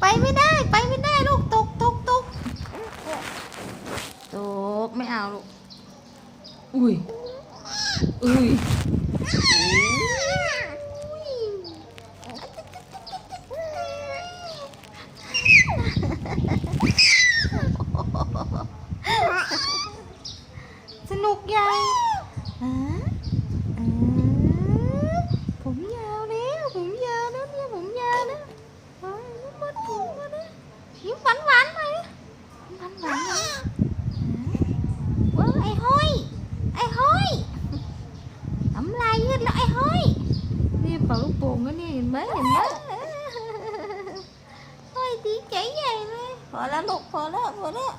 ไปไม่ได้ไปไม่ได้ลูกตกตกตกตกไม่เอาลูก อุ้ย อุ้ยสนุกยังำลายยืดแล้วไอ้ห้อยนี่เป่าลูกโป่งก็นี่เห็นไหมเห็นไหมห้อยดีใจใหญ่เลยพอแล้วลูกพอแล้วพอแล้ว